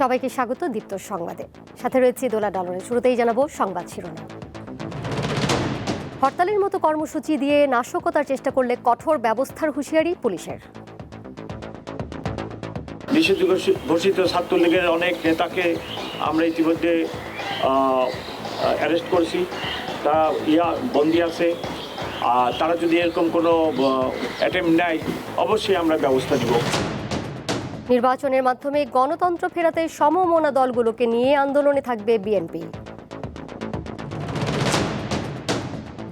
সবাইকে স্বাগত দীপ্ত সংবাদে। সাথে রয়েছে দোলা ডলারের শুরুতেই জানাব সংবাদ শিরোনাম। হরতালের মতো কর্মসূচি দিয়ে নাশকতার চেষ্টা করলে কঠোর ব্যবস্থার হুঁশিয়ারি পুলিশের। ঘোষিত ছাত্রলীগের অনেক নেতাকে আমরা ইতিমধ্যে অ্যারেস্ট করেছি। তারা ইয়া, বন্দি আছে। আর তারা যদি এরকম কোনো অ্যাটেম্প নেয়, অবশ্যই আমরা ব্যবস্থা নিব। নির্বাচনের মাধ্যমে গণতন্ত্র ফেরাতে সমমনা দলগুলোকে নিয়ে আন্দোলনে থাকবে বিএনপি।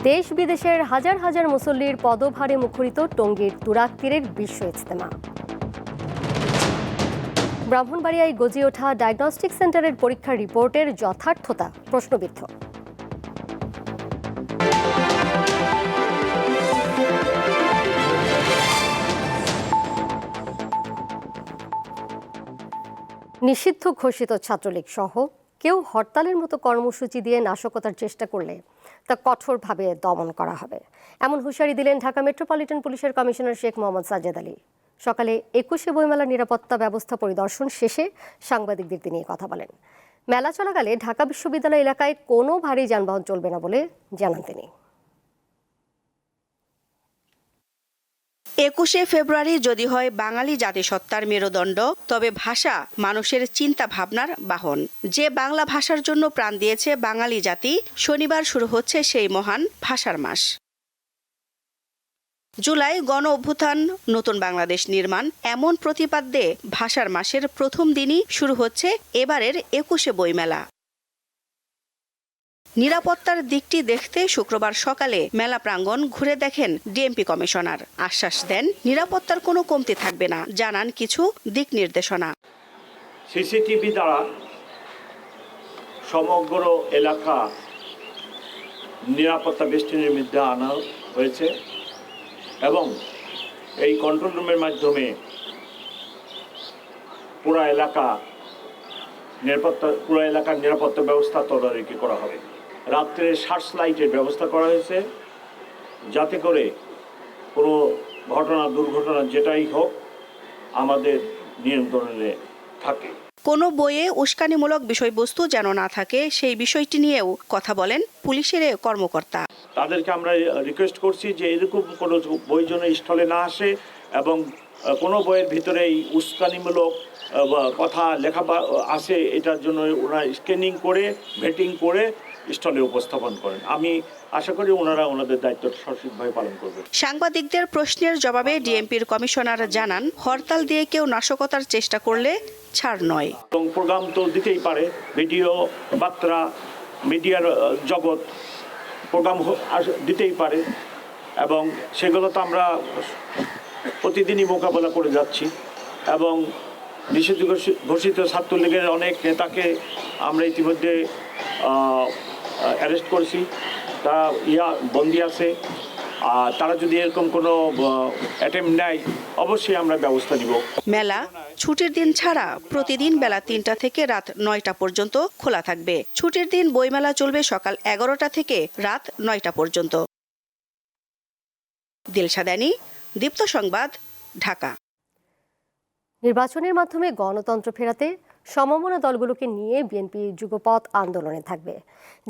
দেশ বিদেশের হাজার হাজার মুসল্লির পদভারে মুখরিত টঙ্গীর তুরাক তীরের বিশ্ব ইজতেমা। ব্রাহ্মণবাড়িয়ায় গজিয়ে ওঠা ডায়াগনস্টিক সেন্টারের পরীক্ষার রিপোর্টের যথার্থতা প্রশ্নবিদ্ধ। নিষিদ্ধ ঘোষিত ছাত্রলীগ সহ কেউ হরতালের মতো কর্মসূচি দিয়ে নাশকতার চেষ্টা করলে তা কঠোরভাবে দমন করা হবে। এমন হুঁশিয়ারি দিলেন ঢাকা মেট্রোপলিটন পুলিশের কমিশনার শেখ মোহাম্মদ সাজ্জাদ আলী। সকালে একুশে বইমেলার নিরাপত্তা ব্যবস্থা পরিদর্শন শেষে সাংবাদিকদের তিনি কথা বলেন। মেলা চলাকালে ঢাকা বিশ্ববিদ্যালয় এলাকায় কোনো ভারী যানবাহন চলবে না বলে জানান তিনি। একুশে ফেব্রুয়ারি যদি হয় বাঙালি জাতিসত্তার মেরুদণ্ড, তবে ভাষা মানুষের চিন্তা ভাবনার বাহন। যে বাংলা ভাষার জন্য প্রাণ দিয়েছে বাঙালি জাতি, শনিবার শুরু হচ্ছে সেই মহান ভাষার মাস। জুলাই গণ অভ্যুত্থান, নতুন বাংলাদেশ নির্মাণ, এমন প্রতিপাদ্যে ভাষার মাসের প্রথম দিনই শুরু হচ্ছে এবারের একুশে বইমেলা। নিরাপত্তার দিকটি দেখতে শুক্রবার সকালে মেলা প্রাঙ্গণ ঘুরে দেখেন ডিএমপি কমিশনার। আশ্বাস দেন, নিরাপত্তার কোনো কমতি থাকবে না, জানান কিছু দিক নির্দেশনা। সিসিটিভি দ্বারা সমগ্র এলাকা নিরাপত্তা বেষ্টনীর মধ্যে আনা হয়েছে এবং এই কন্ট্রোল রুমের মাধ্যমে পুরা এলাকা নিরাপত্তা, পুরো এলাকার নিরাপত্তা ব্যবস্থা তদারকি করা হবে। রাত্রে সার্চ লাইটের ব্যবস্থা করা হয়েছে যাতে করে কোনো ঘটনা দুর্ঘটনা যেটাই হোক আমাদের নিয়ন্ত্রণে থাকে। কোনো বইয়ে উস্কানিমূলক বিষয়বস্তু যেন না থাকে সেই বিষয়টি নিয়েও কথা বলেন পুলিশের কর্মকর্তা। তাদেরকে আমরা রিকোয়েস্ট করছি যে এরকম কোনো বই যেন স্থলে না আসে এবং কোনো বইয়ের ভিতরে এই উস্কানিমূলক কথা লেখা আছে এটার জন্য ওনারা স্ক্যানিং করে ভেটিং করে স্টলে উপস্থাপন করেন। আমি আশা করি ওনারা ওনাদের দায়িত্ব সঠিকভাবে পালন করবেন সাংবাদিকদের প্রশ্নের জবাবে ডিএমপির কমিশনার জানান হরতাল দিয়ে কেউ নাশকতার চেষ্টা করলে ছাড় নয়। এবং প্রোগ্রাম তো দিতেই পারে ভিডিও বার্তা মিডিয়ার জগৎ প্রোগ্রাম দিতেই পারে এবং সেগুলো তো আমরা প্রতিদিনই মোকাবেলা করে যাচ্ছি এবং নিষিদ্ধ ঘোষিত ছাত্রলীগের অনেক নেতাকে আমরা ইতিমধ্যে অ্যারেস্ট করেছি। তারা ইয়া বন্দি আছে। আর তারা যদি এরকম কোনো অ্যাটেম্প নেয় অবশ্যই আমরা ব্যবস্থা নিব। মেলা ছুটির দিন ছাড়া প্রতিদিন বেলা তিনটা থেকে রাত নয়টা পর্যন্ত খোলা থাকবে। ছুটির দিন বইমেলা চলবে সকাল এগারোটা থেকে রাত নয়টা পর্যন্ত। দিলশাদানি দীপ্ত সংবাদ ঢাকা। নির্বাচনের মাধ্যমে গণতন্ত্র ফেরাতে সমমনা দলগুলোকে নিয়ে বিএনপি যুগপথ আন্দোলনে থাকবে।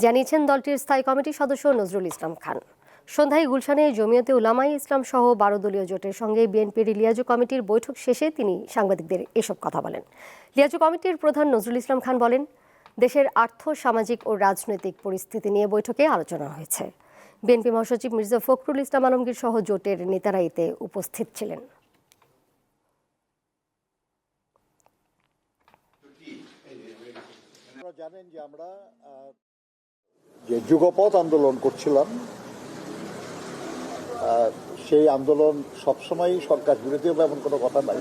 জানিয়েছেন দলটির স্থায়ী কমিটির সদস্য নজরুল ইসলাম খান। সন্ধ্যায় গুলশানে জমিয়তে উলামাই ইসলাম সহ বারো দলীয় জোটের সঙ্গে বিএনপির লিয়াজু কমিটির বৈঠক শেষে তিনি সাংবাদিকদের এসব কথা বলেন। লিয়াজু কমিটির প্রধান নজরুল ইসলাম খান বলেন, দেশের আর্থ, সামাজিক ও রাজনৈতিক পরিস্থিতি নিয়ে বৈঠকে আলোচনা হয়েছে। বিএনপি মহাসচিব মির্জা ফখরুল ইসলাম আলমগীর সহ জোটের নেতারা এতে উপস্থিত ছিলেন আপনারা জানেন যে আমরা যে যুগপথ আন্দোলন করছিলাম সেই আন্দোলন সবসময়ই সরকার বিরোধী হবে এমন কোনো কথা নাই।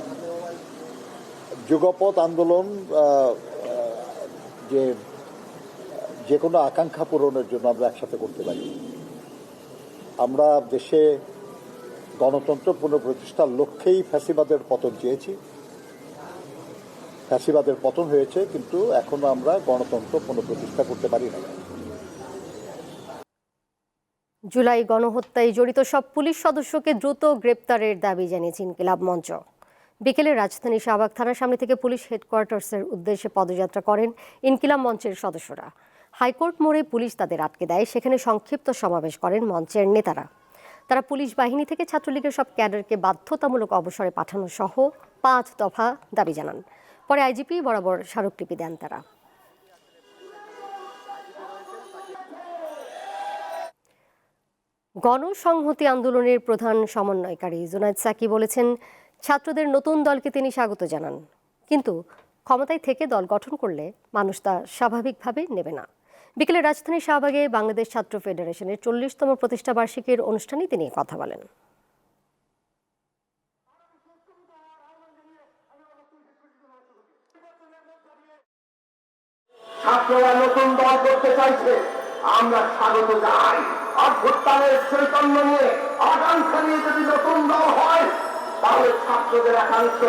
যুগপথ আন্দোলন যে যে কোনো আকাঙ্ক্ষা পূরণের জন্য আমরা একসাথে করতে পারি। আমরা দেশে গণতন্ত্র পুনঃপ্রতিষ্ঠার লক্ষ্যেই ফ্যাসিবাদের পতন চেয়েছি। ফ্যাসিবাদের পতন হয়েছে, কিন্তু এখনও আমরা গণতন্ত্র পুনঃপ্রতিষ্ঠা করতে পারি না জুলাই গণহত্যায় জড়িত সব পুলিশ সদস্যকে দ্রুত গ্রেপ্তারের দাবি জানিয়েছে ইনকিলাব মঞ্চ। বিকেলে রাজধানী শাহবাগ থানার সামনে থেকে পুলিশ হেডকোয়ার্টার্সের উদ্দেশ্যে পদযাত্রা করেন ইনকিলাম মঞ্চের সদস্যরা। হাইকোর্ট মোড়ে পুলিশ তাদের আটকে দেয়, সেখানে সংক্ষিপ্ত সমাবেশ করেন মঞ্চের নেতারা। তারা পুলিশ বাহিনী থেকে ছাত্রলীগের সব ক্যাডারকে বাধ্যতামূলক অবসরে পাঠানো সহ পাঁচ দফা দাবি জানান। পরে আইজিপি বরাবর স্মারকলিপি দেন তারা। গণসংহতি আন্দোলনের প্রধান সমন্বয়কারী জুনায়দ সাকি বলেছেন, ছাত্রদের নতুন দলকে তিনি স্বাগত জানান। কিন্তু ক্ষমতায় থেকে দল গঠন করলে মানুষ তা স্বাভাবিকভাবে নেবে না। বিকেলে রাজধানীর শাহবাগে বাংলাদেশ ছাত্র ফেডারেশনের চল্লিশতম প্রতিষ্ঠাবার্ষিকীর অনুষ্ঠানে তিনি কথা বলেন। ছাত্ররা নতুন দল করতে চাইছে, আমরা স্বাগত জানাই। অভ্যুত্থানের চৈতন্য নিয়ে আকাঙ্ক্ষা নিয়ে যদি নতুন দল হয়, তাহলে ছাত্রদের একাংশ,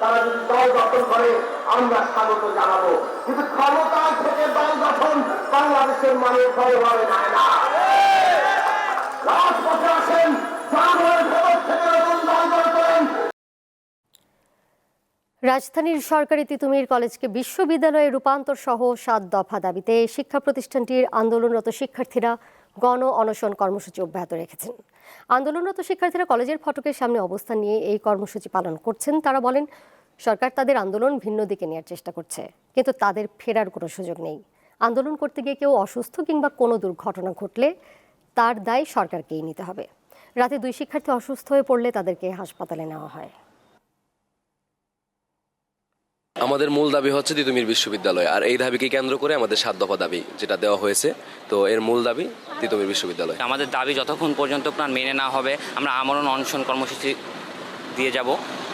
তারা যদি দল গঠন করে, আমরা স্বাগত জানাব। কিন্তু ক্ষমতা থেকে দল গঠন বাংলাদেশের মানুষ ভালোভাবে নেয় না। রাজপথে আসেন জনগণের ভেতর থেকে নতুন দল গঠন করেন রাজধানীর সরকারি তিতুমির কলেজকে বিশ্ববিদ্যালয়ে রূপান্তর সহ সাত দফা দাবিতে শিক্ষা প্রতিষ্ঠানটির আন্দোলনরত শিক্ষার্থীরা গণ অনশন কর্মসূচি অব্যাহত রেখেছেন। আন্দোলনরত শিক্ষার্থীরা কলেজের ফটকের সামনে অবস্থান নিয়ে এই কর্মসূচি পালন করছেন। তারা বলেন, সরকার তাদের আন্দোলন ভিন্ন দিকে নেওয়ার চেষ্টা করছে, কিন্তু তাদের ফেরার কোনো সুযোগ নেই। আন্দোলন করতে গিয়ে কেউ অসুস্থ কিংবা কোনো দুর্ঘটনা ঘটলে তার দায় সরকারকেই নিতে হবে। রাতে দুই শিক্ষার্থী অসুস্থ হয়ে পড়লে তাদেরকে হাসপাতালে নেওয়া হয়। আমাদের মূল দাবি হচ্ছে তিতুমির বিশ্ববিদ্যালয়। আর এই দাবিকে কেন্দ্র করে আমাদের সাত দফা দাবি যেটা দেওয়া হয়েছে। তো এর মূল দাবি তিতুমির বিশ্ববিদ্যালয়। আমাদের দাবি যতক্ষণ পর্যন্ত প্রাণ মেনে না হবে আমরা আমরণ অনশন কর্মসূচি দিয়ে যাব।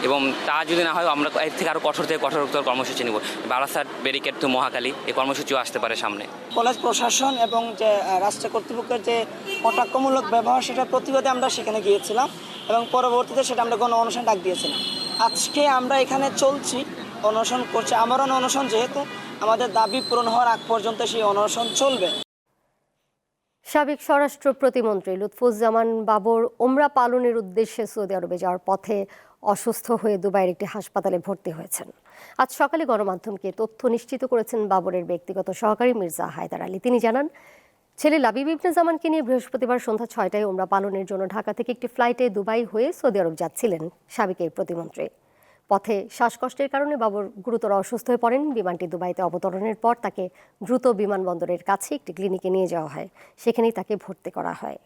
এবং তা যদি না হয় আমরা এর থেকে আরও কঠোর থেকে কঠোরতর কর্মসূচি নেব। বারাসাত ব্যারিকেড টু মহাকালী এই কর্মসূচিও আসতে পারে সামনে। কলেজ প্রশাসন এবং যে রাষ্ট্র কর্তৃপক্ষের যে কটাক্ষমূলক ব্যবহার সেটার প্রতিবাদে আমরা সেখানে গিয়েছিলাম এবং পরবর্তীতে সেটা আমরা গণ অনশন ডাক দিয়েছিলাম। আজকে আমরা এখানে চলছি অনশন করছে। আমরণ অনশন যেহেতু আমাদের দাবি পূরণ হওয়ার আগ পর্যন্ত সেই অনশন চলবে। সাবেক স্বরাষ্ট্র প্রতিমন্ত্রী লুৎফুজ্জামান বাবর ওমরা পালনের উদ্দেশ্যে সৌদি আরবে যাওয়ার পথে অসুস্থ হয়ে দুবাইয়ের একটি হাসপাতালে ভর্তি হয়েছেন। আজ সকালে গণমাধ্যমকে তথ্য নিশ্চিত করেছেন বাবরের ব্যক্তিগত সহকারী মির্জা হায়দার আলী। তিনি জানান, ছেলে লাবিব ইবনে জামানকে নিয়ে বৃহস্পতিবার সন্ধ্যা ছয়টায় ওমরা পালনের জন্য ঢাকা থেকে একটি ফ্লাইটে দুবাই হয়ে সৌদি আরব যাচ্ছিলেন সাবেক এই প্রতিমন্ত্রী। পথে শ্বাসকষ্টের কারণে বাবর গুরুতর অসুস্থ হয়ে পড়েন। বিমানটি দুবাইতে অবতরণের পর তাকে দ্রুত বিমানবন্দরের কাছে একটি ক্লিনিকে নিয়ে যাওয়া হয়। সেখানেই তাকে ভর্তি করা হয়।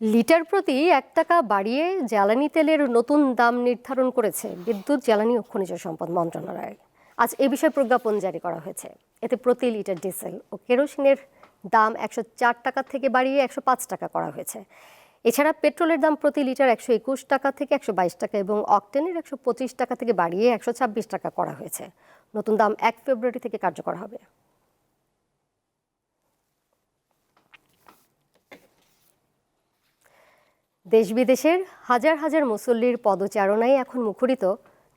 লিটার প্রতি এক টাকা বাড়িয়ে জ্বালানি তেলের নতুন দাম নির্ধারণ করেছে বিদ্যুৎ, জ্বালানি ও খনিজ সম্পদ মন্ত্রণালয়। আজ এ বিষয়ে প্রজ্ঞাপন জারি করা হয়েছে। এতে প্রতি লিটার ডিজেল ও কেরোসিনের দাম একশো চার টাকা থেকে বাড়িয়ে একশো পাঁচ টাকা করা হয়েছে। এছাড়া পেট্রোলের দাম প্রতি লিটার একশো একুশ টাকা থেকে একশো বাইশ টাকা এবং অকটেনের একশো পঁচিশ টাকা থেকে বাড়িয়ে একশো ছাব্বিশ টাকা করা হয়েছে। নতুন দাম এক ফেব্রুয়ারি থেকে কার্যকর হবে। দেশ বিদেশের হাজার হাজার মুসল্লির পদচারণায় এখন মুখরিত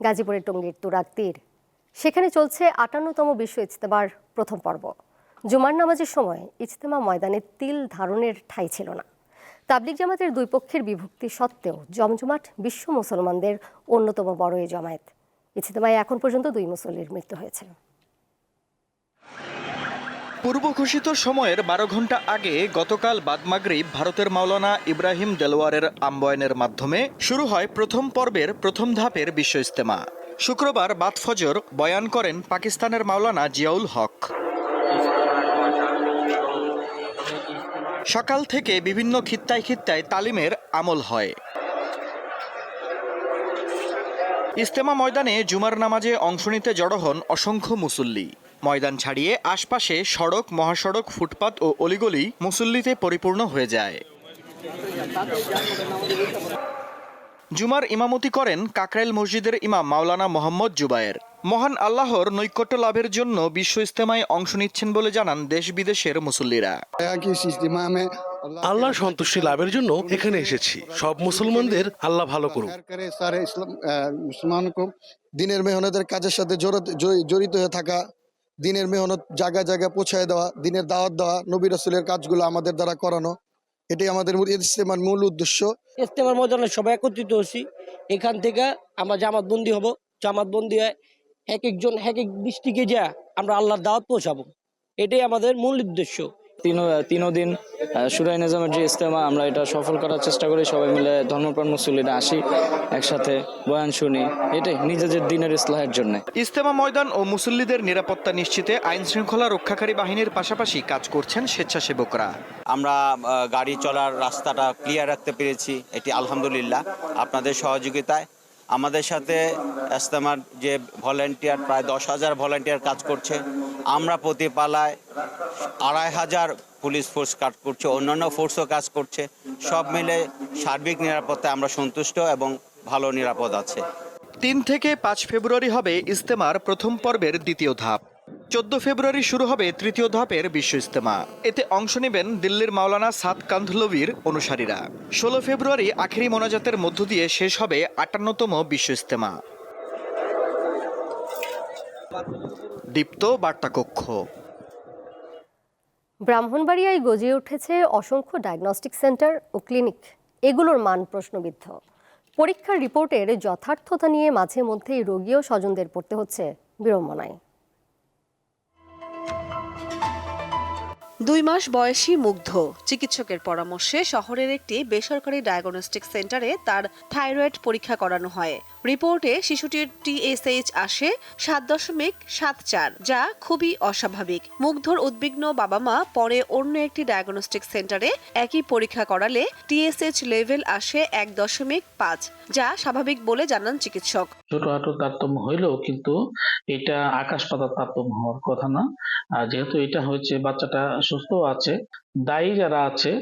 গাজীপুরের টঙ্গীর তুরাগ তীর। সেখানে চলছে আটান্নতম বিশ্ব ইজতেমার প্রথম পর্ব। জুমার নামাজের সময় ইজতেমা ময়দানে তিল ধারণের ঠাঁই ছিল না। তাবলিগ জামাতের দুই পক্ষের বিভক্তি সত্ত্বেও জমজমাট বিশ্ব মুসলমানদের অন্যতম বড় এই জমায়েত। ইজতেমায় এখন পর্যন্ত দুই মুসল্লির মৃত্যু হয়েছে। পূর্ব ঘোষিত সময়ের বারো ঘণ্টা আগে গতকাল বাদমাগরিব ভারতের মাওলানা ইব্রাহিম দেলোয়ারের আম্বয়নের মাধ্যমে শুরু হয় প্রথম পর্বের প্রথম ধাপের বিশ্ব ইস্তেমা শুক্রবার বাদ ফজর বয়ান করেন পাকিস্তানের মাওলানা জিয়াউল হক। সকাল থেকে বিভিন্ন খিত্তায় খিত্তায় তালিমের আমল হয়। ইস্তেমা ময়দানে জুমার নামাজে অংশ নিতে জড়ো হন অসংখ্য মুসল্লি। ময়দান ছাড়িয়ে আশপাশে সড়ক, মহাসড়ক, ফুটপাত ও অলিগলি মুসল্লিতে পরিপূর্ণ হয়ে যায়। জুমার ইমামতি করেন কাকরাইল মসজিদের ইমাম মাওলানা মোহাম্মদ জুবায়ের। মহান আল্লাহর নৈকট্য লাভের জন্য বিশ্ব ইস্তেমায় অংশ নিচ্ছেন বলে জানান দেশ বিদেশের মুসল্লিরা। আল্লাহ সন্তুষ্টি লাভের জন্য এখানে এসেছি। সব মুসলমানদের আল্লাহ ভালো করুক। দিনের মেহনতের কাজের সাথে জড়িত- জড়ি- জড়িত হয়ে থাকা দিনের মেহনত জায়গায় জায়গায় পৌঁছায় দেওয়া দিনের দাওয়াত দেওয়া নবী রসুলের কাজগুলো আমাদের দ্বারা করানো এটাই আমাদের মূল ইজতেমার মূল উদ্দেশ্য। ইস্তেমার ময়দানে সবাই একত্রিত হচ্ছি এখান থেকে আমরা জামাত বন্দি হব। জামাত বন্দি হয়ে এক একজন এক এক দৃষ্টিকে যা আমরা আল্লাহর দাওয়াত পৌঁছাবো। এটাই আমাদের মূল উদ্দেশ্য। তিন তিনও দিন সুরাই নিজামের যে ইস্তেমা আমরা এটা সফল করার চেষ্টা করি। সবাই মিলে ধর্মপ্রাণ মুসল্লিরা আসি একসাথে বয়ান শুনি। এটাই নিজেদের দিনের ইসলাহের জন্য। ইস্তেমা ময়দান ও মুসল্লিদের নিরাপত্তা নিশ্চিতে আইন শৃঙ্খলা রক্ষাকারী বাহিনীর পাশাপাশি কাজ করছেন স্বেচ্ছাসেবকরা। আমরা গাড়ি চলার রাস্তাটা ক্লিয়ার রাখতে পেরেছি। এটি আলহামদুলিল্লাহ। আপনাদের সহযোগিতায় আমাদের সাথে ইস্তেমার যে ভলেন্টিয়ার, প্রায় দশ হাজার ভলেন্টিয়ার কাজ করছে। আমরা প্রতি পালায় আড়াই হাজার পুলিশ ফোর্স কাজ করছে, অন্যান্য ফোর্সও কাজ করছে। সব মিলে সার্বিক নিরাপত্তায় আমরা সন্তুষ্ট এবং ভালো নিরাপদ আছে। তিন থেকে পাঁচ ফেব্রুয়ারি হবে ইস্তেমার প্রথম পর্বের দ্বিতীয় ধাপ। চোদ্দ ফেব্রুয়ারি শুরু হবে তৃতীয় ধাপের বিশ্ব ইস্তেমা এতে অংশ নেবেন দিল্লির মাওলানা সাদ কান্ধলভির অনুসারীরা। ষোলো ফেব্রুয়ারি আখেরি মোনাজাতের মধ্য দিয়ে শেষ হবে আটান্নতম বিশ্ব ইস্তেমা দীপ্ত বার্তা কক্ষ ব্রাহ্মণবাড়িয়ায় গজিয়ে উঠেছে অসংখ্য ডায়াগনস্টিক সেন্টার ও ক্লিনিক। এগুলোর মান প্রশ্নবিদ্ধ। পরীক্ষার রিপোর্টের যথার্থতা নিয়ে মাঝে মধ্যেই রোগী ও স্বজনদের পড়তে হচ্ছে বিড়ম্বনায়। দুই মাস বয়সী মুগ্ধ। চিকিৎসকের পরামর্শে শহরের একটি বেসরকারি ডায়াগনস্টিক সেন্টারে তার থাইরয়েড পরীক্ষা করানো হয়। রিপোর্টে শিশুটির টিএসএইচ আসে সাত দশমিক সাত চার, যা খুবই অস্বাভাবিক। মুগ্ধর উদ্বিগ্ন বাবা মা পরে অন্য একটি ডায়াগনস্টিক সেন্টারে একই পরীক্ষা করালে টিএসএইচ লেভেল আসে এক দশমিক পাঁচ, যা স্বাভাবিক বলে জানান চিকিৎসক। ছোটখাটো তারতম্য হইলেও কিন্তু এটা আকাশ পাতার তারতম্য হওয়ার কথা না। আর যেহেতু এটা হচ্ছে বাচ্চাটা সুস্থ আছে দায়ী যারা আছে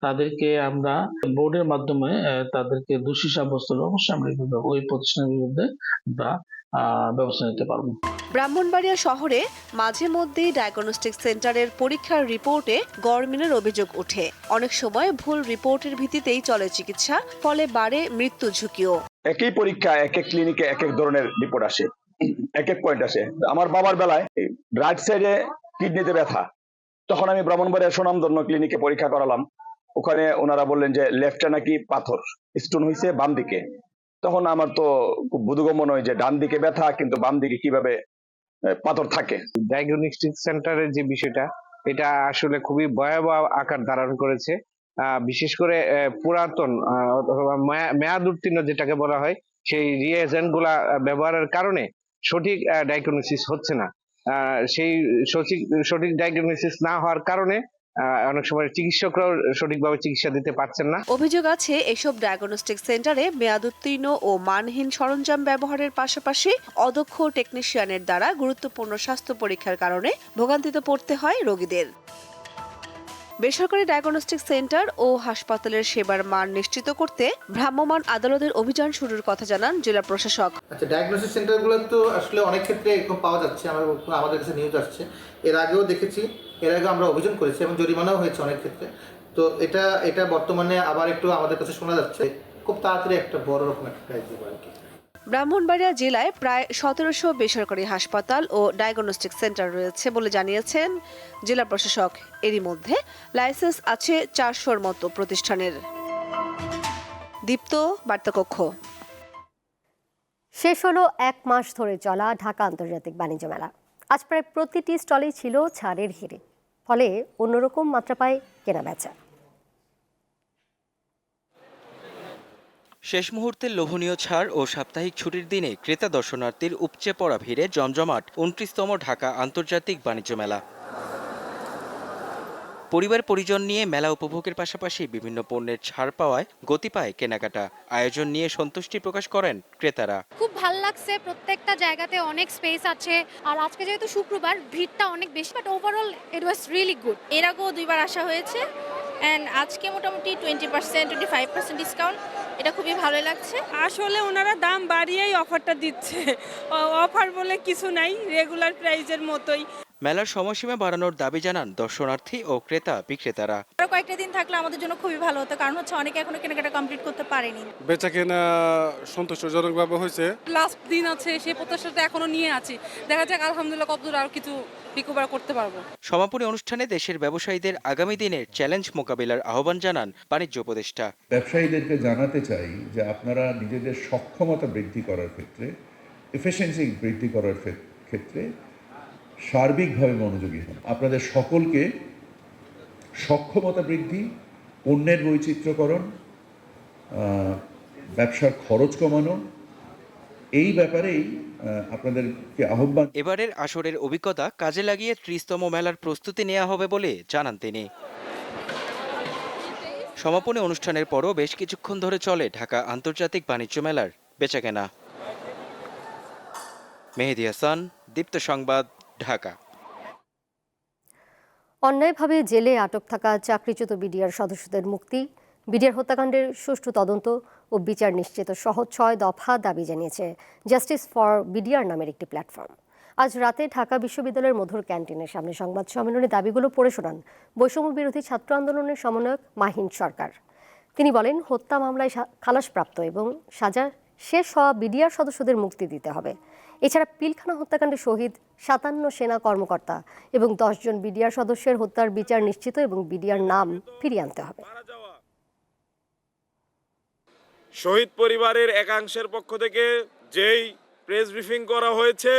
তাদেরকে আমরা বোর্ডের মাধ্যমে আহ, তাদেরকে দোষী সাব্যস্ত হলে অবশ্যই আমরা ওই প্রতিষ্ঠানের বিরুদ্ধে আমরা আহ, ব্যবস্থা নিতে পারব। ব্রাহ্মণবাড়িয়া শহরে মাঝে মধ্যেই ডায়াগনস্টিক সেন্টারের পরীক্ষার রিপোর্টে গড়মিলের অভিযোগ ওঠে। অনেক সময় ভুল রিপোর্টের ভিত্তিতেই চলে চিকিৎসা ফলে বাড়ে মৃত্যু ঝুঁকিও। একই পরীক্ষা এক এক ক্লিনিকে এক এক ধরনের রিপোর্ট আসে। এক এক পয়েন্ট আসে। আমার বাবার বেলায় রাইট সাইডে কিডনিতে ব্যথা। তখন আমি ব্রাহ্মণবাড়িয়া সুনামধন্য ক্লিনিকে পরীক্ষা করালাম। ওখানে ওনারা বললেন যে লেফটে নাকি পাথর? স্টোন হয়েছে বাম দিকে। তখন আমার তো খুব বোধগম্য নয় যে, ডান দিকে ব্যথা, কিন্তু বাম দিকে কীভাবে পাথর থাকে। ডায়াগনস্টিক সেন্টারের যে বিষয়টা, এটা আসলে খুবই ভয়াবহ আকার ধারণ করেছে। বিশেষ করে পুরাতন মেয়াদ উত্তীর্ণ যেটাকে বলা হয়, সেই রিয়েজেন্টগুলা ব্যবহারের কারণে সঠিক ডায়াগনোসিস হচ্ছে না। সেই সঠিক সঠিক ডায়াগনোসিস না হওয়ার কারণে অনেক সময় চিকিৎসকরাও সঠিকভাবে চিকিৎসা দিতে পারছেন না। অভিযোগ আছে, এসব ডায়াগনস্টিক সেন্টারে মেয়াদ উত্তীর্ণ ও মানহীন সরঞ্জাম ব্যবহারের পাশাপাশি অদক্ষ টেকনিশিয়ানের দ্বারা গুরুত্বপূর্ণ স্বাস্থ্য পরীক্ষার কারণে ভোগান্তিতে পড়তে হয় রোগীদের। বেসরকারি ডায়াগনস্টিক সেন্টার ও হাসপাতালের সেবার মান নিশ্চিত করতে ভ্রাম্যমাণ আদালতের অভিযান শুরুর কথা জানান জেলা প্রশাসক। আচ্ছা ডায়াগনোসিস সেন্টারগুলো তো আসলে অনেক ক্ষেত্রে এরকম পাওয়া যাচ্ছে, আমার আমাদের কাছে নিউজ আসছে। এর আগেও দেখেছি, এর আগে আমরা অভিযান করেছি এবং জরিমানাও হয়েছে অনেক ক্ষেত্রে। তো এটা এটা বর্তমানে আবার একটু আমাদের কাছে শোনা যাচ্ছে, খুব তাড়াতাড়ি একটা বড় রকম একটা আর কি। ব্রাহ্মণবাড়িয়া জেলায় প্রায় সতেরোশো বেসরকারি হাসপাতাল ও ডায়াগনস্টিক সেন্টার রয়েছে বলে জানিয়েছেন জেলা প্রশাসক। এরই মধ্যে লাইসেন্স আছে চারশোর মতো প্রতিষ্ঠানের। দীপ্ত, বার্তাকক্ষ। শেষ হলো এক মাস ধরে চলা ঢাকা আন্তর্জাতিক বাণিজ্য মেলা। আজ প্রায় প্রতিটি স্টলেই ছিল ছাড়ের হিরে ফলে অন্যরকম মাত্রা পায় কেনাবেচা শেষ মুহূর্তের লোভনীয় ছাড় ও সাপ্তাহিক ছুটির দিনে ক্রেতা দর্শনার্থীর উপচে পড়া ভিড়ে জমজমাট উনত্রিশতম ঢাকা আন্তর্জাতিক বাণিজ্য মেলা। পরিবার পরিজন নিয়ে মেলা উপভোগের পাশাপাশি বিভিন্ন পণ্যের ছাড় পাওয়ায় গতি পায় কেনাকাটা। আয়োজন নিয়ে সন্তুষ্টি প্রকাশ করেন ক্রেতারা। খুব ভালো লাগছে প্রত্যেকটা জায়গাতে অনেক স্পেস আছে। আর আজকে যেহেতু শুক্রবার ভিড়টা অনেক বেশি but overall it was really good এর আগেও দুইবার আসা হয়েছে। অ্যান্ড আজকে মোটামুটি twenty percent twenty five percent discount এটা খুবই ভালো লাগছে। আসলে ওনারা দাম বাড়িয়েই অফারটা দিচ্ছে। অফার বলে কিছু নাই রেগুলার প্রাইজের মতোই। মেলার সময়সীমা বাড়ানোর দাবি জানান দর্শনার্থী ও ক্রেতা বিক্রেতারা। আরও কয়েকটা দিন থাকলে আমাদের জন্য খুবই ভালো হতো কারণ হচ্ছে অনেকে এখনও কেনাকাটা কমপ্লিট করতে পারেনি। বেচা কেনা সন্তুষ্টজনকভাবে হয়েছে। লাস্ট দিন আছে সেই প্রত্যাশাটা এখনও নিয়ে আছি। দেখা যাক আলহামদুলিল্লাহ কতদূর আর কিছু রিকভার করতে পারব। সমাপনী অনুষ্ঠানে দেশের ব্যবসায়ীদের আগামী দিনের চ্যালেঞ্জ মোকাবিলার আহ্বান জানান বাণিজ্য উপদেষ্টা। ব্যবসায়ীদেরকে জানাতে চাই যে আপনারা নিজেদের সক্ষমতা বৃদ্ধি করার ক্ষেত্রে এফিসিয়েন্সি বৃদ্ধি করার ক্ষে- ক্ষেত্রে সার্বিকভাবে মনোযোগী হন। আপনাদের সকলকে সক্ষমতা বৃদ্ধি, পণ্যের বৈচিত্র্যকরণ ব্যবসার খরচ কমানো, এই ব্যাপারেই আপনাদেরকে আহ্বান এবারের আসরের অভিজ্ঞতা কাজে লাগিয়ে ত্রিশতম মেলার প্রস্তুতি নেওয়া হবে বলে জানান তিনি। সমাপনী অনুষ্ঠানের পরও বেশ কিছুক্ষণ ধরে চলে ঢাকা আন্তর্জাতিক বাণিজ্য মেলার বেচাকেনা। মেহেদি হাসান, দীপ্ত সংবাদ ঢাকা। অন্যায়ভাবে জেলে আটক থাকা চাকরিচ্যুত বিডিআর সদস্যদের মুক্তি, বিডিআর হত্যাকাণ্ডের সুষ্ঠু তদন্ত ও বিচার নিশ্চিত সহ ছয় দফা দাবি জানিয়েছে জাস্টিস ফর বিডিআর নামের একটি প্ল্যাটফর্ম। আজ রাতে ঢাকা বিশ্ববিদ্যালয়ের মধুর ক্যান্টিনের সামনে সংবাদ সম্মেলনে দাবিগুলো পড়ে শোনান বৈষম্য বিরোধী ছাত্র আন্দোলনের সমন্বয়ক মাহিন সরকার। তিনি বলেন, হত্যা মামলায় খালাসপ্রাপ্ত এবং সাজা শেষ হওয়া বিডিআর সদস্যদের মুক্তি দিতে হবে। এছাড়া পিলখানা হত্যাকাণ্ডে শহীদ সাতান্ন সেনা কর্মকর্তা এবং দশজন বিডিআর সদস্যের হত্যার বিচার নিশ্চিত এবং বিডিআর নাম ফিরিয়ে আনতে হবে। শহীদ পরিবারের একাংশের পক্ষ থেকে যেই প্রেস ব্রিফিং করা হয়েছে,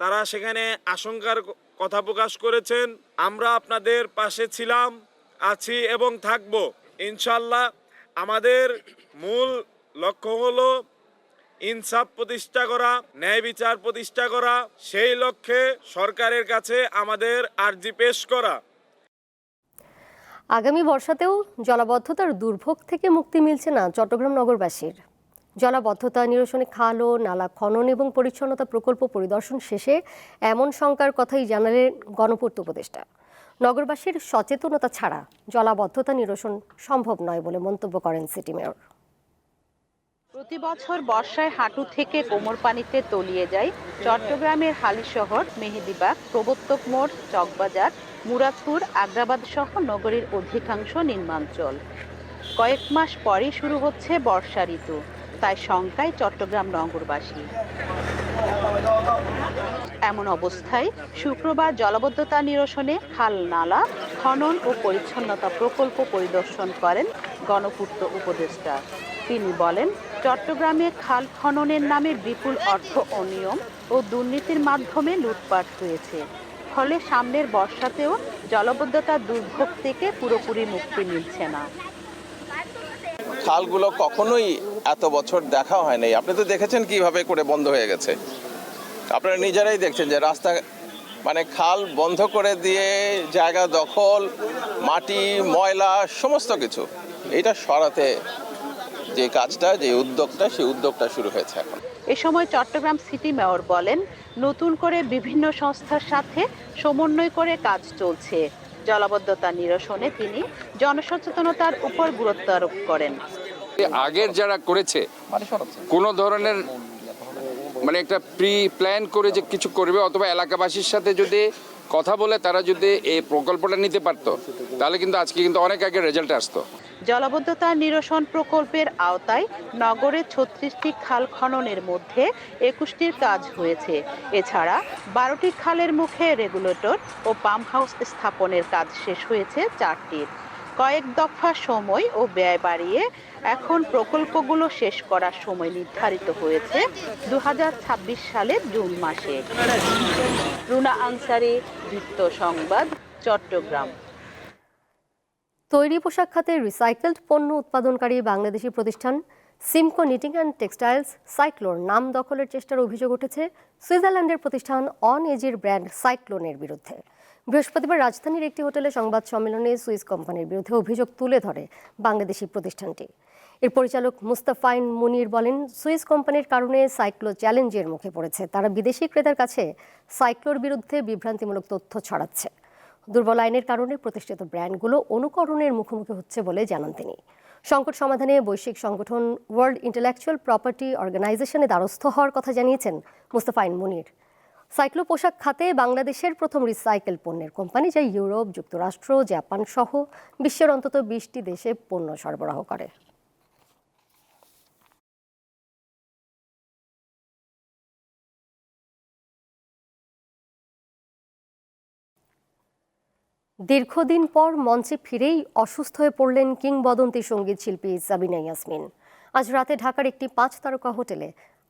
তারা সেখানে আশঙ্কার কথা প্রকাশ করেছেন। আমরা আপনাদের পাশে ছিলাম, আছি এবং থাকব। ইনশাল্লাহ আমাদের মূল লক্ষ্য হলো ইনসাফ প্রতিষ্ঠা করা, ন্যায় বিচার প্রতিষ্ঠা করা, সেই লক্ষ্যে সরকারের কাছে আমাদের আর্জি পেশ করা। আগামী বর্ষাতেও জলাবদ্ধতার দুর্ভোগ থেকে মুক্তি মিলছে না চট্টগ্রাম নগরবাসীর। জলাবদ্ধতা, নিরসনে খাল, নালা খনন এবং পরিচ্ছন্নতা প্রকল্প পরিদর্শন শেষে এমন শঙ্কার কথাই জানালেন গণপূর্ত উপদেষ্টা। নগরবাসীর সচেতনতা ছাড়া জলাবদ্ধতা, নিরসন সম্ভব নয় বলে মন্তব্য করেন সিটি মেয়র। প্রতি বছর বর্ষায় হাঁটু থেকে কোমর পানিতে তলিয়ে যায় চট্টগ্রামের হালিশহর মেহেদিবাগ প্রবর্তক মোড়, চকবাজার, মুরাদপুর, আগ্রাবাদ সহ নগরীর অধিকাংশ নির্মাঞ্চল কয়েক মাস পরেই শুরু হচ্ছে বর্ষা ঋতু, তাই শঙ্কায় চট্টগ্রাম নগরবাসী। এমন অবস্থায় শুক্রবার জলাবদ্ধতা নিরসনে খাল নালা, খনন ও পরিচ্ছন্নতা প্রকল্প পরিদর্শন করেন গণপূর্ত উপদেষ্টা। তিনি বলেন চট্টগ্রামে খাল খননের নামে বিপুল অর্থ অনিয়ম ও দুর্নীতির মাধ্যমে লুটপাট হয়েছে। ফলে সামনের বর্ষাতেও জলবদ্ধতা দুর্ভোগ থেকে পুরোপুরি মুক্তি মিলছে না। খালগুলো কখনোই এত বছর দেখা হয় নাই আপনি তো দেখেছেন কীভাবে করে বন্ধ হয়ে গেছে। আপনারা নিজেরাই দেখছেন যে রাস্তা মানে খাল বন্ধ করে দিয়ে জায়গা দখল, মাটি, ময়লা, সমস্ত কিছু, এটা সরাতে যে কাজটা যে উদ্যোগটা সেই উদ্যোগটা শুরু হয়েছে এখন। এ সময় চট্টগ্রাম সিটি মেয়র বলেন নতুন করে বিভিন্ন সংস্থার সাথে সমন্বয় করে কাজ চলছে। জলাবদ্ধতা নিরসনে তিনি জনসচেতনতার উপর গুরুত্ব আরোপ করেন। আগের যারা করেছে কোনো ধরনের মানে একটা প্রি প্ল্যান করে যে কিছু করবে অথবা এলাকাবাসীর সাথে যদি কথা বলে তারা যদি এই প্রকল্পটা নিতে পারতো তাহলে কিন্তু আজকে কিন্তু অনেক আগে রেজাল্ট আসতো। জলাবদ্ধতা নিরসন প্রকল্পের আওতায় নগরে ছত্রিশটি খাল খননের মধ্যে একুশটির কাজ হয়েছে। এছাড়া বারোটি খালের মুখে রেগুলেটর ও পাম্প হাউস স্থাপনের কাজ শেষ হয়েছে চারটির। কয়েক দফা সময় ও ব্যয় বাড়িয়ে এখন প্রকল্পগুলো শেষ করার সময় নির্ধারিত হয়েছে দু হাজার ছাব্বিশ সালের জুন মাসে। রুনা আনসারি, বৃত্ত সংবাদ, চট্টগ্রাম। তৈরি পোশাক খাতে রিসাইকেলড পণ্য উৎপাদনকারী বাংলাদেশি প্রতিষ্ঠান সিমকো নিটিং অ্যান্ড টেক্সটাইলস সাইক্লোর নাম দখলের চেষ্টার অভিযোগ উঠেছে সুইজারল্যান্ডের প্রতিষ্ঠান অন এজির ব্র্যান্ড সাইক্লোনের বিরুদ্ধে। বৃহস্পতিবার রাজধানীর একটি হোটেলে সংবাদ সম্মেলনে সুইস কোম্পানির বিরুদ্ধে অভিযোগ তুলে ধরে বাংলাদেশি প্রতিষ্ঠানটি। এর পরিচালক মুস্তাফাইন মুনির বলেন, সুইস কোম্পানির কারণে সাইক্লো চ্যালেঞ্জের মুখে পড়েছে। তারা বিদেশি ক্রেতার কাছে সাইক্লোর বিরুদ্ধে বিভ্রান্তিমূলক তথ্য ছড়াচ্ছে। দুর্বল আইনের কারণে প্রতিষ্ঠিত ব্র্যান্ডগুলো অনুকরণের মুখোমুখি হচ্ছে বলে জানান তিনি। সংকট সমাধানে বৈশ্বিক সংগঠন ওয়ার্ল্ড ইন্টেলেকচুয়াল প্রপার্টি অর্গানাইজেশনে দ্বারস্থ হওয়ার কথা জানিয়েছেন মুস্তাফাইন মুনির। সাইক্লো পোশাক খাতে বাংলাদেশের প্রথম রিসাইকেল পণ্যের কোম্পানি, যা ইউরোপ, যুক্তরাষ্ট্র, জাপান সহ বিশ্বের অন্তত বিশটি দেশে পণ্য সরবরাহ করে। দীর্ঘদিন পর মঞ্চে ফিরেই অসুস্থ হয়ে পড়লেন কিংবদন্তি সংগীত শিল্পী সাবিনা ইয়াসমিন। আজ রাতে ঢাকার একটি পাঁচ তারকা হোটেলে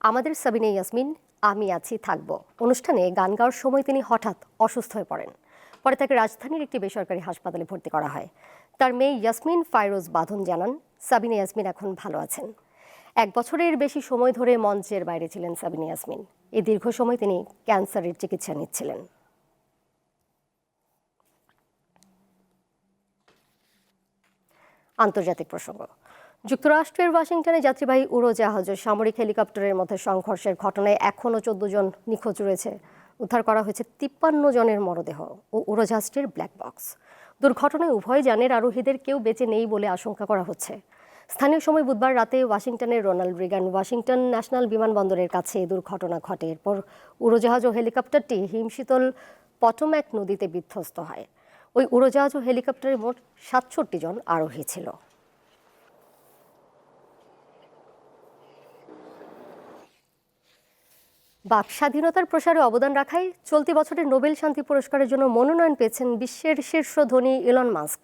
আমাদের সাবিনা ইয়াসমিন, আমি আছি, থাকব। অনুষ্ঠানে গান গাওয়ার সময় তিনি হঠাৎ অসুস্থ হয়ে পড়েন। পরে তাকে রাজধানীর একটি বেসরকারি হাসপাতালে ভর্তি করা হয়। তার মেয়ে ইয়াসমিন ফাইরোজ বাঁধন জানান, সাবিনা ইয়াসমিন এখন ভালো আছেন। এক বছরের বেশি সময় ধরে মঞ্চের বাইরে ছিলেন সাবিনা ইয়াসমিন। এই দীর্ঘ সময় তিনি ক্যান্সারের চিকিৎসা নিচ্ছিলেন। আন্তর্জাতিক প্রসঙ্গ। যুক্তরাষ্ট্রের ওয়াশিংটনে যাত্রীবাহী উড়োজাহাজ ও সামরিক হেলিকপ্টারের মধ্যে সংঘর্ষের ঘটনায় এখনও চোদ্দ জন নিখোঁজ রয়েছে। উদ্ধার করা হয়েছে তিপ্পান্ন জনের মরদেহ ও উড়োজাহাজটির ব্ল্যাক বক্স। দুর্ঘটনায় উভয় যানের আরোহীদের কেউ বেঁচে নেই বলে আশঙ্কা করা হচ্ছে। স্থানীয় সময় বুধবার রাতে ওয়াশিংটনের রোনাল্ড রিগান ওয়াশিংটন ন্যাশনাল বিমানবন্দরের কাছে দুর্ঘটনা ঘটে। এরপর উড়োজাহাজ ও হেলিকপ্টারটি হিমশীতল পটোম্যাক নদীতে বিধ্বস্ত হয়। ওই উড়োজাহাজ ও হেলিকপ্টারে মোট সাতষট্টি জন আরোহী ছিল বাক স্বাধীনতার প্রসারে অবদান রাখায় চলতি বছরের নোবেল শান্তি পুরস্কারের জন্য মনোনয়ন পেয়েছেন বিশ্বের শীর্ষ ধনী ইলন মাস্ক।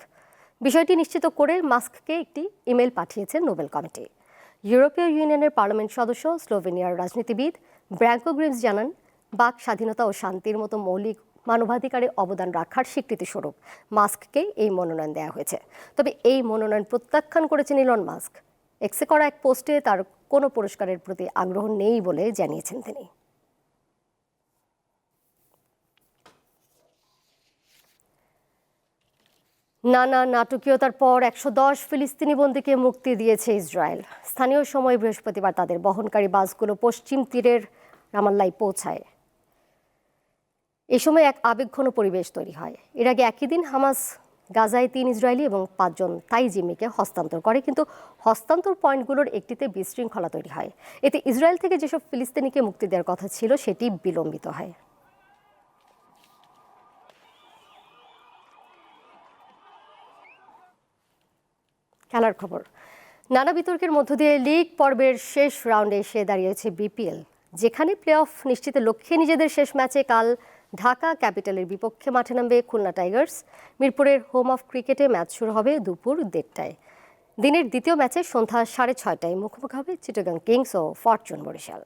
বিষয়টি নিশ্চিত করে মাস্ককে একটি ইমেল পাঠিয়েছেন নোবেল কমিটি। ইউরোপীয় ইউনিয়নের পার্লামেন্ট সদস্য, স্লোভেনিয়ার রাজনীতিবিদ ব্র্যাঙ্কো গ্রিমস জানান, বাক স্বাধীনতা ও শান্তির মতো মৌলিক মানবাধিকারে অবদান রাখার স্বীকৃতিস্বরূপ মাস্ককে এই মনোনয়ন দেওয়া হয়েছে। তবে এই মনোনয়ন প্রত্যাখ্যান করেছেন ইলন মাস্ক। এক্সে করা এক পোস্টে তার কোনো পুরস্কারের প্রতি আগ্রহ নেই বলে জানিয়েছেন তিনি। নানা নাটকীয়তার পর একশো দশ ফিলিস্তিনি বন্দীকে মুক্তি দিয়েছে ইসরায়েল। স্থানীয় সময় বৃহস্পতিবার তাদের বহনকারী বাসগুলো পশ্চিম তীরের রামাল্লায় পৌঁছায়। এ সময় এক আবেগঘন পরিবেশ তৈরি হয়। এর আগে একই দিন হামাস গাজায় তিন ইসরায়েলি এবং পাঁচজন তাই জিম্মিকে হস্তান্তর করে, কিন্তু হস্তান্তর পয়েন্টগুলোর একটিতে বিশৃঙ্খলা তৈরি হয়। এতে ইসরায়েল থেকে যেসব ফিলিস্তিনিকে মুক্তি দেওয়ার কথা ছিল, সেটি বিলম্বিত হয়। খেলার খবর। নানা বিতর্কের মধ্য দিয়ে লিগ পর্বের শেষ রাউন্ডে এসে দাঁড়িয়েছে বিপিএল, যেখানে প্লে অফ নিশ্চিতের লক্ষ্যে নিজেদের শেষ ম্যাচে কাল ঢাকা ক্যাপিটালের বিপক্ষে মাঠে নামবে খুলনা টাইগার্স। মিরপুরের হোম অফ ক্রিকেটে ম্যাচ শুরু হবে দুপুর দেড়টায়। দিনের দ্বিতীয় ম্যাচে সন্ধ্যা সাড়ে ছয়টায় মুখোমুখি হবে চিটাগাং কিংস ও ফরচুন বরিশাল।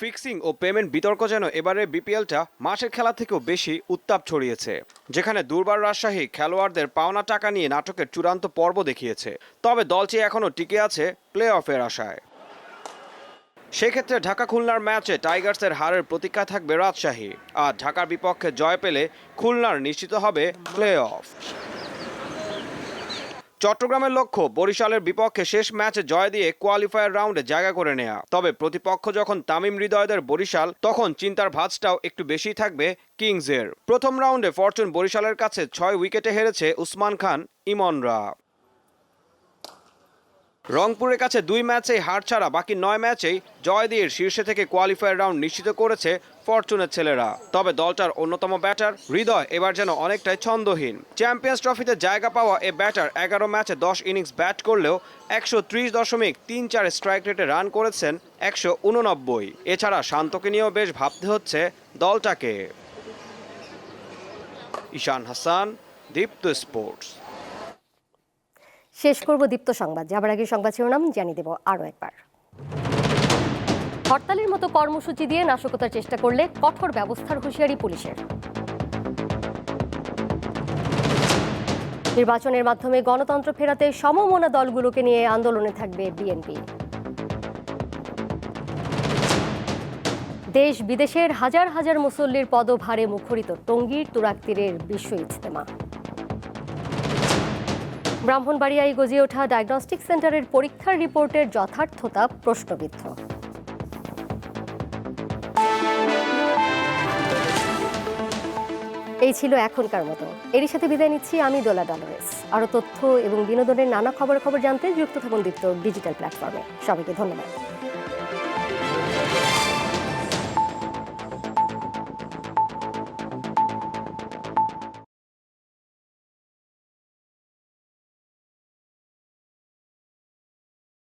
ফিক্সিং ও পেমেন্ট বিতর্ক যেন এবারে বিপিএলটা মাঠের খেলা থেকেও বেশি উত্তাপ ছড়িয়েছে, যেখানে দুর্বার রাজশাহী খেলোয়াড়দের পাওনা টাকা নিয়ে নাটকের চূড়ান্ত পর্ব দেখিয়েছে। তবে দলটি এখনও টিকে আছে প্লে অফের আশায়। সেক্ষেত্রে ঢাকা খুলনার ম্যাচে টাইগার্সের হারের প্রতীক্ষা থাকবে রাজশাহী। আর ঢাকার বিপক্ষে জয় পেলে খুলনার নিশ্চিত হবে প্লে অফ চট্টগ্রামের লক্ষ্য, বরিশালের বিপক্ষে শেষ ম্যাচে জয় দিয়ে কোয়ালিফায়ার রাউন্ডে জায়গা করে নেয়া। তবে প্রতিপক্ষ যখন তামিম হৃদয়দের বরিশাল, তখন চিন্তার ভাঁজটাও একটু বেশি থাকবে কিংসের। প্রথম রাউন্ডে ফরচুন বরিশালের কাছে ছয় উইকেটে হেরেছে উসমান খান ইমনরা রংপুরের কাছে দুই ম্যাচেই হার ছাড়া বাকি নয় ম্যাচেই জয় দিয়ে শীর্ষে থেকে কোয়ালিফায়ার রাউন্ড নিশ্চিত করেছে ফরচুনের ছেলেরা। তবে দলটার অন্যতম ব্যাটার হৃদয় এবার যেন অনেকটাই ছন্দহীন। চ্যাম্পিয়ন্স ট্রফিতে জায়গা পাওয়া এ ব্যাটার এগারো ম্যাচে দশ ইনিংস ব্যাট করলেও একশো ত্রিশ দশমিক তিন চার স্ট্রাইক রেটে রান করেছেন একশো উননব্বই। এছাড়া শান্তকে নিয়েও বেশ ভাবতে হচ্ছে দলটাকে। ঈশান হাসান, দীপ্ত স্পোর্টস। শেষ করব দীপ্ত সংবাদ। যাবার আগে সংবাদ শিরোনাম জানিয়ে দেব আরও একবার। হরতালের মতো কর্মসূচি দিয়ে নাশকতার চেষ্টা করলে কঠোর ব্যবস্থার হুঁশিয়ারি পুলিশের। নির্বাচনের মাধ্যমে গণতন্ত্র ফেরাতে সমমনা দলগুলোকে নিয়ে আন্দোলনে থাকবে বিএনপি। দেশ বিদেশের হাজার হাজার মুসল্লির পদভারে মুখরিত টঙ্গীর তুরাক তীরের বিশ্ব ইজতেমা। ব্রাহ্মণবাড়িয়ায় গজিয়ে ওঠা ডায়াগনস্টিক সেন্টারের পরীক্ষার রিপোর্টের যথার্থতা প্রশ্নবিদ্ধ। এই ছিল এখনকার মতো এরই সাথে বিদায় নিচ্ছি আমি দোলা ডলরেস। আরও তথ্য এবং বিনোদনের নানা খবর খবর জানতে যুক্ত থাকুন দীপ্ত ডিজিটাল প্ল্যাটফর্মে। সবাইকে ধন্যবাদ।